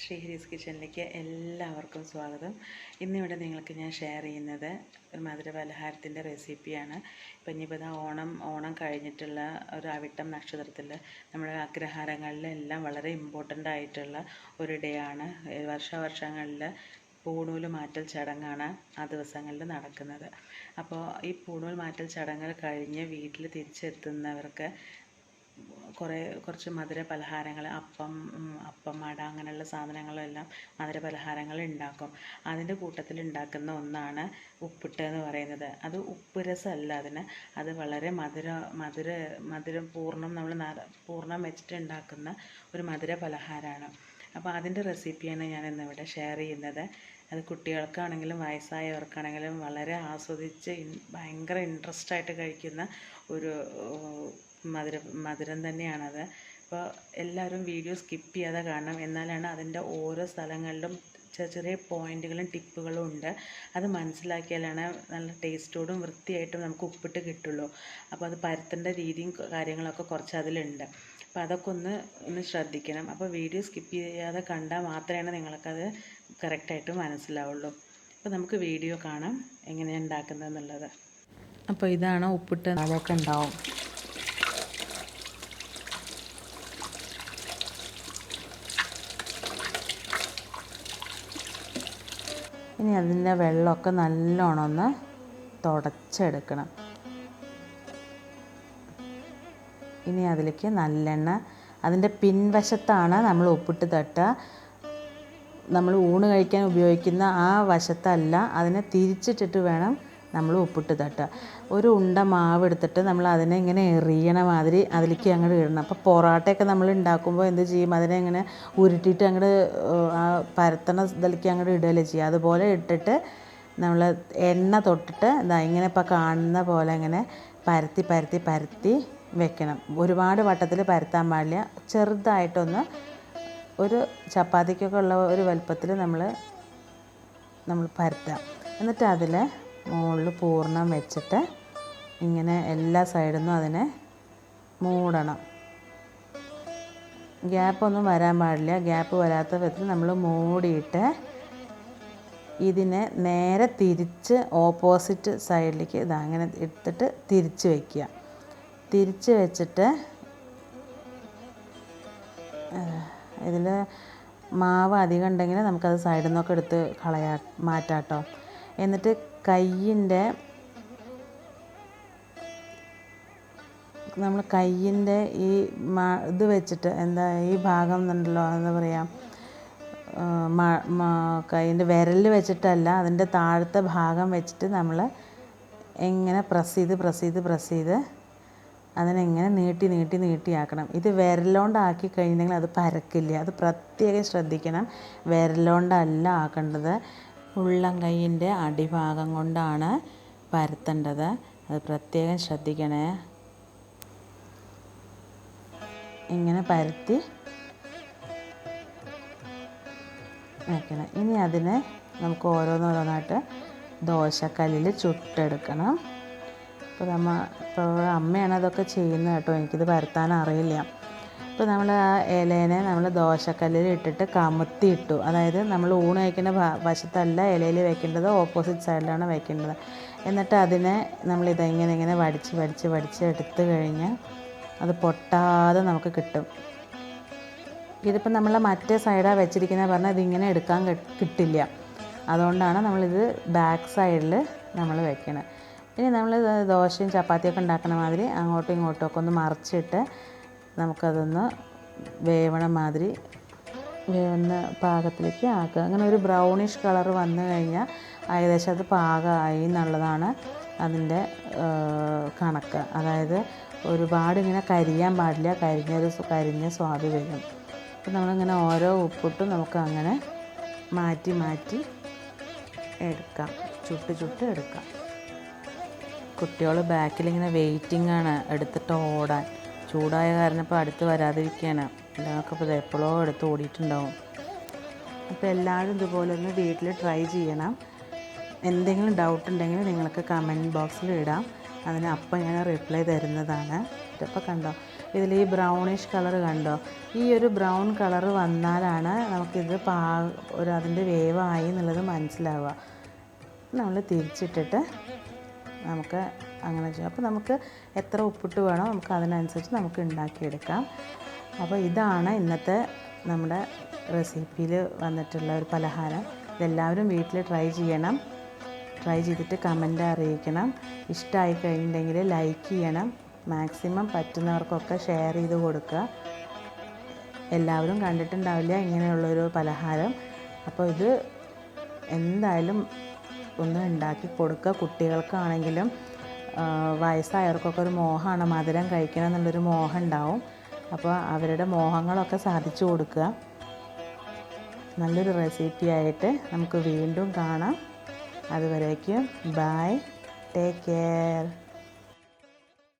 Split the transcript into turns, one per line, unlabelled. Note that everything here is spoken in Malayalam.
ശ്രീഹരീസ് കിച്ചണിലേക്ക് എല്ലാവർക്കും സ്വാഗതം. ഇന്നിവിടെ നിങ്ങൾക്ക് ഞാൻ ഷെയർ ചെയ്യുന്നത് ഒരു മധുര പലഹാരത്തിന്റെ റെസിപ്പിയാണ്. ഇപ്പം ഇനിയിപ്പോൾ ഇതാ ഓണം ഓണം കഴിഞ്ഞിട്ടുള്ള ഒരു അവിട്ടം നക്ഷത്രത്തിൽ നമ്മുടെ അഗ്രഹാരങ്ങളിലെല്ലാം വളരെ ഇമ്പോർട്ടന്റ് ആയിട്ടുള്ള ഒരു ഡേ ആണ്. വർഷവർഷങ്ങളിൽ പൂണൂൽ മാറ്റൽ ചടങ്ങാണ് ആ ദിവസങ്ങളിൽ നടക്കുന്നത്. അപ്പോൾ ഈ പൂണൂൽ മാറ്റൽ ചടങ്ങ് കഴിഞ്ഞ് വീട്ടിൽ തിരിച്ചെത്തുന്നവർക്ക് കുറേ കുറച്ച് മധുര പലഹാരങ്ങൾ അപ്പം അപ്പം അട അങ്ങനെയുള്ള സാധനങ്ങളെല്ലാം മധുര പലഹാരങ്ങൾ ഉണ്ടാക്കും. അതിന്റെ കൂട്ടത്തിൽ ഉണ്ടാക്കുന്ന ഒന്നാണ് ഉപ്പിട്ട് എന്ന് പറയുന്നത്. അത് ഉപ്പ് രസമല്ല അതിന്. അത് വളരെ മധുര മധുര മധുരം പൂർണം നമ്മൾ പൂർണം വെച്ചിട്ട് ഉണ്ടാക്കുന്ന ഒരു മധുര പലഹാരമാണ്. അപ്പോൾ അതിന്റെ റെസിപ്പിയാണ് ഞാൻ ഇന്നിവിടെ ഷെയർ ചെയ്യുന്നത്. അത് കുട്ടികൾക്കാണെങ്കിലും വയസ്സായവർക്കാണെങ്കിലും വളരെ ആസ്വദിച്ച് ഭയങ്കര ഇൻട്രസ്റ്റ് ആയിട്ട് കഴിക്കുന്ന ഒരു മധുര മധുരം തന്നെയാണത്. അപ്പോൾ എല്ലാവരും വീഡിയോ സ്കിപ്പ് ചെയ്യാതെ കാണണം. എന്നാലാണ് അതിന്റെ ഓരോ സ്ഥലങ്ങളിലും ചെറിയ ചെറിയ പോയിന്റുകളും ടിപ്പുകളും ഉണ്ട്. അത് മനസ്സിലാക്കിയാലാണ് നല്ല ടേസ്റ്റോടും വൃത്തിയായിട്ടും നമുക്ക് ഉപ്പിട്ട് കിട്ടുള്ളൂ. അപ്പോൾ അത് പരത്തേണ്ട രീതിയും കാര്യങ്ങളൊക്കെ കുറച്ച് അതിലുണ്ട്. അപ്പോൾ അതൊക്കെ ഒന്ന് ഒന്ന് ശ്രദ്ധിക്കണം. അപ്പോൾ വീഡിയോ സ്കിപ്പ് ചെയ്യാതെ കണ്ടാൽ മാത്രമേ നിങ്ങൾക്കത് കറക്റ്റായിട്ട് മനസ്സിലാവുള്ളൂ. അപ്പോൾ നമുക്ക് വീഡിയോ കാണാം. എങ്ങനെയാണ് ഉണ്ടാക്കുന്നത് എന്നുള്ളത് അപ്പോൾ ഇതാണ് ഉപ്പിട്ട് അതൊക്കെ ഉണ്ടാവും. ഇനി അതിന്റെ വെള്ളമൊക്കെ നല്ലോണം ഒന്ന് തുടച്ചെടുക്കണം. ഇനി അതിലേക്ക് നല്ലെണ്ണ അതിന്റെ പിൻവശത്താണ് നമ്മൾ ഉപ്പിട്ട് തട്ട നമ്മൾ ഊണ് കഴിക്കാൻ ഉപയോഗിക്കുന്ന ആ വശത്തല്ല അതിനെ തിരിച്ചിട്ടിട്ട് വേണം നമ്മൾ ഉപ്പിട്ട് തട്ടുക. ഒരു ഉണ്ട മാവ് എടുത്തിട്ട് നമ്മൾ അതിനെ ഇങ്ങനെ എറിയണ മാതിരി അതിലേക്ക് അങ്ങോട്ട് ഇടണം. അപ്പോൾ പൊറാട്ടയൊക്കെ നമ്മൾ ഉണ്ടാക്കുമ്പോൾ എന്ത് ചെയ്യും? അതിനെ ഇങ്ങനെ ഉരുട്ടിയിട്ട് അങ്ങോട്ട് ആ പരത്തണ ഇതിലേക്ക് അങ്ങോട്ട് ഇടുകയല്ലേ ചെയ്യുക. അതുപോലെ ഇട്ടിട്ട് നമ്മൾ എണ്ണ തൊട്ടിട്ട് ഇതാ ഇങ്ങനെ ഇപ്പോൾ കാണുന്ന പോലെ ഇങ്ങനെ പരത്തി പരത്തി പരത്തി വെക്കണം. ഒരുപാട് വട്ടത്തിൽ പരത്താൻ പാടില്ല. ചെറുതായിട്ടൊന്ന് ഒരു ചപ്പാത്തിക്കൊക്കെ ഉള്ള ഒരു വലുപ്പത്തിൽ നമ്മൾ നമ്മൾ പരത്താം എന്നിട്ട് അതിൽ മുകളിൽ പൂർണം വെച്ചിട്ട് ഇങ്ങനെ എല്ലാ സൈഡിൽ നിന്നും അതിനെ മൂടണം. ഗ്യാപ്പൊന്നും വരാൻ പാടില്ല. ഗ്യാപ്പ് വരാത്ത വിധത്തിൽ നമ്മൾ മൂടിയിട്ട് ഇതിനെ നേരെ തിരിച്ച് ഓപ്പോസിറ്റ് സൈഡിലേക്ക് ഇതാ അങ്ങനെ എടുത്തിട്ട് തിരിച്ച് വയ്ക്കുക തിരിച്ച് വെച്ചിട്ട് ഇതിൽ മാവ് അധികം ഉണ്ടെങ്കിൽ നമുക്കത് സൈഡിൽ നിന്നൊക്കെ എടുത്ത് കളയാ മാറ്റാട്ടോ. എന്നിട്ട് കയ്യിന്റെ നമ്മൾ കയ്യിന്റെ ഈ ഇത് വെച്ചിട്ട് എന്താ ഈ ഭാഗം എന്നുണ്ടല്ലോ എന്താ പറയുക കയ്യിന്റെ വിരൽ വെച്ചിട്ടല്ല അതിന്റെ താഴത്തെ ഭാഗം വെച്ചിട്ട് നമ്മൾ എങ്ങനെ പ്രസ് ചെയ്ത് പ്രസ് ചെയ്ത് പ്രസ് ചെയ്ത് അതിനെങ്ങനെ നീട്ടി നീട്ടി നീട്ടിയാക്കണം ഇത് വിരലോണ്ടാക്കി കഴിഞ്ഞെങ്കിൽ അത് പരക്കില്ല. അത് പ്രത്യേകം ശ്രദ്ധിക്കണം. വിരലോണ്ടല്ല ആക്കേണ്ടത്. ഉള്ളം കൈയിന്റെ അടിഭാഗം കൊണ്ടാണ് പരത്തേണ്ടത്. അത് പ്രത്യേകം ശ്രദ്ധിക്കണേ. ഇങ്ങനെ പരത്തി വെക്കണം. ഇനി അതിനെ നമുക്ക് ഓരോന്നോരോന്നായിട്ട് ദോശക്കല്ലിൽ ചുട്ടെടുക്കണം. അപ്പോൾ നമ്മ ഇപ്പോൾ അമ്മയാണ് അതൊക്കെ ചെയ്യുന്നത് കേട്ടോ. എനിക്കിത് പരത്താൻ അറിയില്ല ഇപ്പോൾ നമ്മൾ ആ ഇലേനെ നമ്മൾ ദോശക്കല്ലിൽ ഇട്ടിട്ട് കമത്തി ഇട്ടു അതായത് നമ്മൾ ഊണ് വയ്ക്കുന്ന വശത്തല്ല ഇലയിൽ വെക്കേണ്ടത് ഓപ്പോസിറ്റ് സൈഡിലാണ് വെക്കേണ്ടത്. എന്നിട്ട് അതിനെ നമ്മൾ ഇതെങ്ങനെ ഇങ്ങനെ വടിച്ച് വടിച്ച് വടിച്ച് എടുത്തു കഴിഞ്ഞാൽ അത് പൊട്ടാതെ നമുക്ക് കിട്ടും. ഇതിപ്പോൾ നമ്മൾ മറ്റേ സൈഡാണ് വെച്ചിരിക്കുന്നത് പറഞ്ഞാൽ ഇതിങ്ങനെ എടുക്കാൻ കിട്ടില്ല. അതുകൊണ്ടാണ് നമ്മളിത് ബാക്ക് സൈഡിൽ നമ്മൾ വെക്കണത് ഇനി നമ്മൾ ദോശയും ചപ്പാത്തിയൊക്കെ ഉണ്ടാക്കുന്ന മാതിരി അങ്ങോട്ടും ഇങ്ങോട്ടും ഒക്കെ ഒന്ന് മറിച്ചിട്ട് നമുക്കതൊന്ന് വേവണ മാതിരി വേവുന്ന പാകത്തിലേക്ക് ആക്കുക. അങ്ങനെ ഒരു ബ്രൗണിഷ് കളർ വന്നു കഴിഞ്ഞാൽ ഏകദേശം അത് പാകമായി എന്നുള്ളതാണ് അതിന്റെ കണക്ക്. അതായത് ഒരുപാട് ഇങ്ങനെ കരിയാൻ പാടില്ല. കരിഞ്ഞൊരു കരിഞ്ഞ സ്വാദ് വരും. അപ്പം നമ്മളിങ്ങനെ ഓരോ ഉപ്പിട്ടും നമുക്ക് അങ്ങനെ മാറ്റി മാറ്റി എടുക്കാം. ചുട്ട് ചുട്ട് എടുക്കാം. കുട്ടികൾ ബാക്കിലിങ്ങനെ വെയിറ്റിംഗ് ആണ് എടുത്തിട്ട് ഓടാൻ. ചൂടായ കാരണം ഇപ്പോൾ അടുത്ത് വരാതിരിക്കുകയാണ് എല്ലാവർക്കും ഇപ്പോൾ എപ്പോഴോ എടുത്ത് ഓടിയിട്ടുണ്ടാവും. അപ്പോൾ എല്ലാവരും ഇതുപോലെ ഒന്ന് വീട്ടിൽ ട്രൈ ചെയ്യണം. എന്തെങ്കിലും ഡൗട്ട് ഉണ്ടെങ്കിൽ നിങ്ങൾക്ക് കമന്റ് ബോക്സിൽ ഇടാം. അതിന് അപ്പം ഞാൻ റിപ്ലൈ തരുന്നതാണ്. അപ്പോൾ കണ്ടോ? ഇതിൽ ഈ ബ്രൗണിഷ് കളർ കണ്ടോ? ഈ ഒരു ബ്രൗൺ കളർ വന്നാലാണ് നമുക്കിത് പാ ഒരു അതിന്റെ വേവായി എന്നുള്ളത് മനസ്സിലാവുക. നമ്മൾ തിരിച്ചിട്ടിട്ട് നമുക്ക് അങ്ങനെ ചെയ്യാം. അപ്പോൾ നമുക്ക് എത്ര ഉപ്പിട്ട് വേണോ നമുക്ക് അതിനനുസരിച്ച് നമുക്ക് ഉണ്ടാക്കിയെടുക്കാം. അപ്പോൾ ഇതാണ് ഇന്നത്തെ നമ്മുടെ റെസിപ്പിയിൽ വന്നിട്ടുള്ള ഒരു പലഹാരം. ഇതെല്ലാവരും വീട്ടിൽ ട്രൈ ചെയ്യണം. ട്രൈ ചെയ്തിട്ട് കമന്റ് അറിയിക്കണം. ഇഷ്ടമായി കഴിഞ്ഞിട്ടുണ്ടെങ്കിൽ ലൈക്ക് ചെയ്യണം. മാക്സിമം പറ്റുന്നവർക്കൊക്കെ ഷെയർ ചെയ്ത് കൊടുക്കുക. എല്ലാവരും കണ്ടിട്ടുണ്ടാവില്ല ഇങ്ങനെയുള്ളൊരു പലഹാരം. അപ്പോൾ ഇത് എന്തായാലും ഒന്ന് ഉണ്ടാക്കി കൊടുക്കുക. കുട്ടികൾക്കാണെങ്കിലും വയസ്സായവർക്കൊക്കെ ഒരു മോഹമാണ്. മധുരം കഴിക്കണം എന്നുള്ളൊരു മോഹം ഉണ്ടാവും അപ്പോൾ അവരുടെ മോഹങ്ങളൊക്കെ സാധിച്ചു കൊടുക്കുക. നല്ലൊരു റെസിപ്പി ആയിട്ട് നമുക്ക് വീണ്ടും കാണാം. അതുവരേക്കും ബായ് ടേക്ക് കെയർ